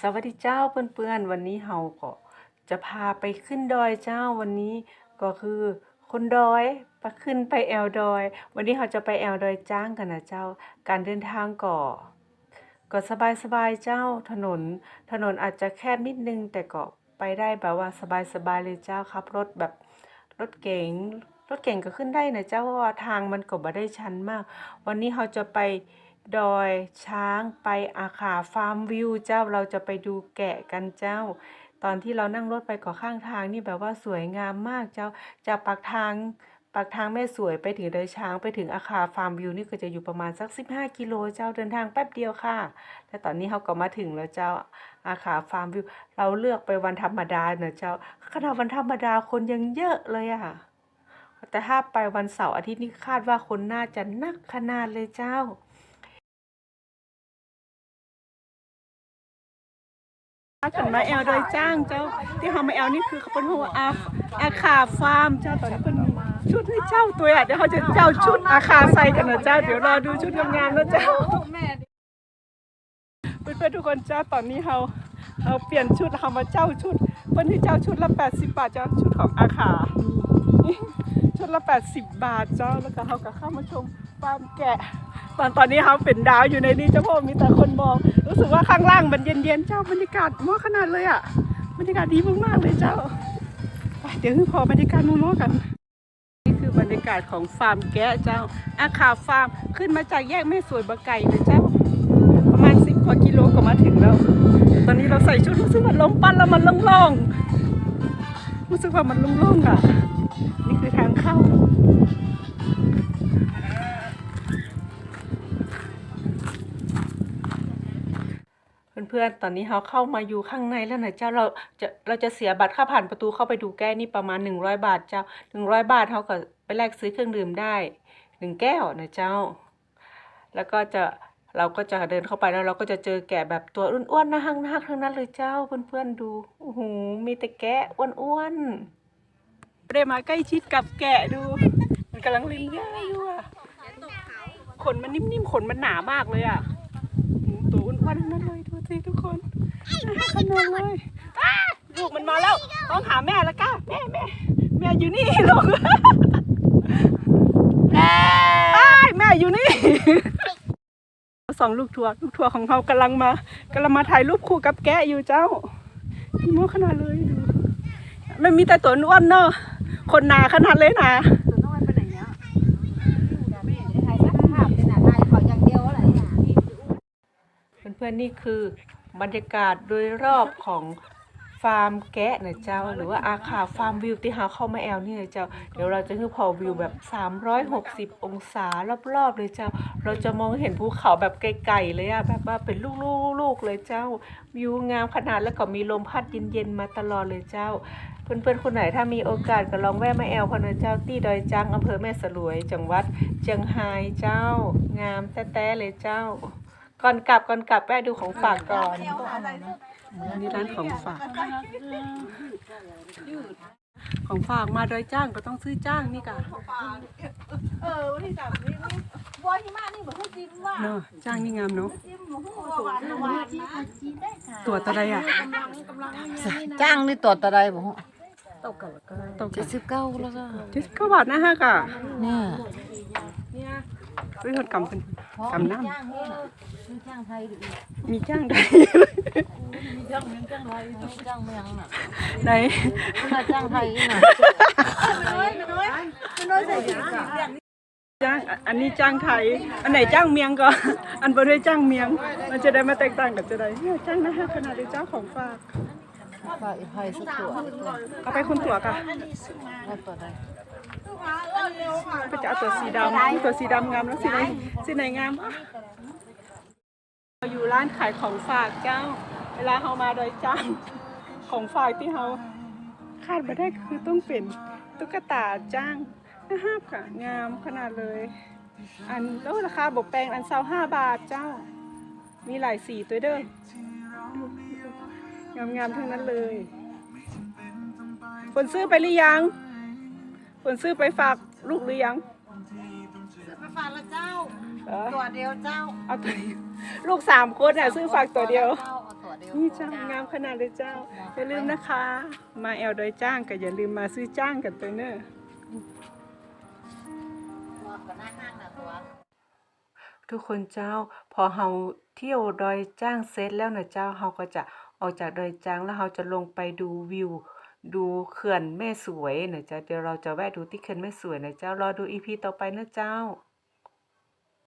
สวัสดีเจ้าเพื่อนๆ วันนี้เฮาก็จะพาไปขึ้นดอยเจ้าวันนี้ก็คือคนดอยไปขึ้นไปแอลดอย วันนี้เราจะไปแอลดอยจ้างกันนะเจ้า การเดินทางก็ก็สบายๆเจ้าถนน ถนนอาจจะแคบนิดนึง แต่ก็ไปได้แบบว่าสบายๆเลยเจ้าครับรถแบบรถเก๋งรถเก๋งก็ขึ้นได้นะเจ้าเพราะว่าทางมันก็บ่ได้ชันมาก วันนี้เราจะไป ดอยช้างไปอาขาฟาร์มวิวเจ้าเราจะไปดูแกะกันเจ้า ตอนที่เรานั่งรถไปก่อข้างทางนี่แบบว่าสวยงามมากเจ้าจากปากทางปากทางแม่สวยไปถึงดอยช้างไปถึงอาคาฟาร์มวิวนี่ก็จะอยู่ประมาณสัก 15 กิโลเจ้าเดินทางแป๊บเดียวค่ะ แต่ตอนนี้เราก็มาถึงแล้วเจ้าอาคาฟาร์มวิว เราเลือกไปวันธรรมดาเนอะเจ้าขนาดวันธรรมดาคนยังเยอะเลยอะแต่ถ้าไปวันเสาร์อาทิตย์นี่คาดว่าคนน่าจะนักขนาดเลยเจ้าาเกิดมาแอลโดยจ้างเจ้า ที่เขามาแอลนี่คือเขาเป็นหัวอาอาคาฟาร์มเจ้าตอนนี้เป็นชุดให้เจ้าตัวอะเดี๋ยวเขาจะเจ้าชุดอาคาใส่กันนะเจ้าเดี๋ยวรอดูชุดงามๆนะเจ้าเพื่อนๆทุกคนเจ้าตอนนี้เขาเขาเปลี่ยนชุดเขามาเจ้าชุดเพื่อนที่เจ้าชุดละ 80 บาทเจ้าชุดของอาคาชุดละ 80 บาทเจ้าแล้วก็เขาก็เข้ามาชมฟาร์มแกะ ตอนตอนนี้เขาเป็นดาวอยู่ในนี้เจ้าพ่อมีแต่คนมอง รู้สึกว่าข้างล่างมันเย็นๆเจ้าบรรยากาศมอขนาดเลยอะบรรยากาศดีมากๆเลยเจ้าเดี๋ยวพอบรรยากาศมอๆกัน นี่คือบรรยากาศของฟาร์มแกะเจ้าอาคาฟาร์มขึ้นมาจากแยกแม่สวยบะไก่เลยเจ้า ประมาณสิบกว่ากิโลก็มาถึงแล้ว ตอนนี้เราใส่ชุดรู้สึกว่าลมปั้นแล้วมันล่งๆรู้สึกว่ามันล่งๆอะ นี่คือทางเข้า พื่อนๆ ตอนนี้เราเข้ามาอยู่ข้างในแล้วนะเจ้าเราจะเราจะเสียบัตรค่าผ่านประตูเข้าไปดูแก้นี่ประมาณหนึ่งร้อยบาทเจ้าหนึ่งร้อยบาทเขาก็ไปแลกซื้อเครื่องดื่มได้หนึ่งแก้วนะเจ้า แล้วก็จะเราก็จะเดินเข้าไปแล้วเราก็จะเจอแกะแบบตัวอ้วนๆนะฮังนักทั้งนั้นเลยเจ้าเพื่อนๆดูโอ้โหมีแต่แกะอ้วนๆได้มาใกล้ชิดกับแกะดู มันกำลังลิ้นย่าอยู่อะขนมันนิ่มๆขนมันหนามากเลยอะตัวอ้วนๆทั้งนั้นเลย สิทุกคนน่ารักขนาดเลยอ้าลูกมันมาแล้ว ต้องหาแม่แล้วก้าแม่แม่แม่อยู่นี่ลูกอ้ายแม่อยู่นี่สองลูกทัวร์ลูกทัวร์ของเขากำลังมากำลังมาถ่ายรูปคู่กับแกะอยู่เจ้าพี่โมขนาดเลยดูมันมีแต่ตัวอ้วนเนอะคนหนาขนาดเลยนะ พื่อนๆนี่คือบรรยากาศโดยรอบของฟาร์มแกะนะเจ้า หรือว่าอาคาฟาร์มวิวที่หาเข้ามาแอลนี่นะเจ้า เดี๋ยวเราจะคือพอวิวแบบ 360 องศารอบๆเลยเจ้า เราจะมองเห็นภูเขาแบบไกลๆเลยอะแบบว่าเป็นลูกๆๆเลยเจ้า วิวงามขนาดแล้วก็มีลมพัดเย็นๆมาตลอดเลยเจ้า เพื่อนๆคนไหนถ้ามีโอกาสก็ลองแวะมาแอลพนะเจ้าที่ดอยจังอำเภอแม่สลวย จังหวัดเชียงรายเจ้า งามแต้ๆเลยเจ้า ก่อนกลับก่อนกลับแวะดูของฝากก่อนนี่ร้านของฝาก ของฝากมาโดยจ้างก็ต้องซื้อจ้างนี่กะเออวันที่สามนี่บัวหิมะนี่เหมือนพูดจริงว่าเนาะจ้างนี่งามเนาะจิ้มหมูหวานหวานนะตัวตะไดอะจ้างนี่ตัวตะไดบ่ตกกันแล้วก็ตกกัเจ็นดสิบเก้าแล้วก็เจ็ดเก้าบาทนะฮะกะเนี่ยซื้อคนกำเป็น กำน้จ้างนี่มีจ้างไทยดิำมีจ้างได้มีจ้างเมืองจ้างไทยจ้างเมืองน่ะไหนถ้าจ้างไทยน่ะน้อยน้อยน้อยใส่สีอย่างจ้างอันนี้จ้างไทย อันไหนจ้างเมียงก็อันบนได้จ้างเมียง มันจะได้มาแตกต่างกันจะได้เนี่ยจ้างนะฮะขนาดได้เจ้าของฝากฝากอีกไทยสักตัวเอาไปคนตัวกะแล้วตัวใด ก็จะเอาตัวสีดำตัวสีดำงามแล้วสีไหนสีไหนงามอะเราอยู่ร้านขายของฝากเจ้า เวลาเขามาโดยจ้างของฝากที่เขาคาดไม่ได้คือต้องเป็นตุ๊กตาจ้างนะฮะค่ะงามขนาดเลย อันแล้วราคาบกแปลงอันเซาห้าบาทเจ้า มีหลายสีตัวเด้องามๆทั้งนั้นเลยคนซื้อไปหรือยัง คนซื้อไปฝากลูกหรือยังไปฝากละเจ้าเออตัวเดียวเจ้าเอาตัวเดียวลูกสามคนอะซื้อฝากตัวเดียวเอาตัวเดียวนี่เจ้างามขนาดเลยเจ้าอย่าลืมนะคะ มาแอลดอยจ้างก็อย่าลืมมาซื้อจ้างกันตัวเนอะทุกคนเจ้าพอเฮาเที่ยวดอยจ้างเสร็จแล้วนะเจ้าเฮาก็จะออกจากดอยจ้างแล้วเฮาจะลงไปดูวิว ดูเขื่อนแม่สวยนะเจ้าเดี๋ยวเราจะแวะดูที่เขื่อนแม่สวยนะเจ้ารอดูอีพีต่อไปนะเจ้า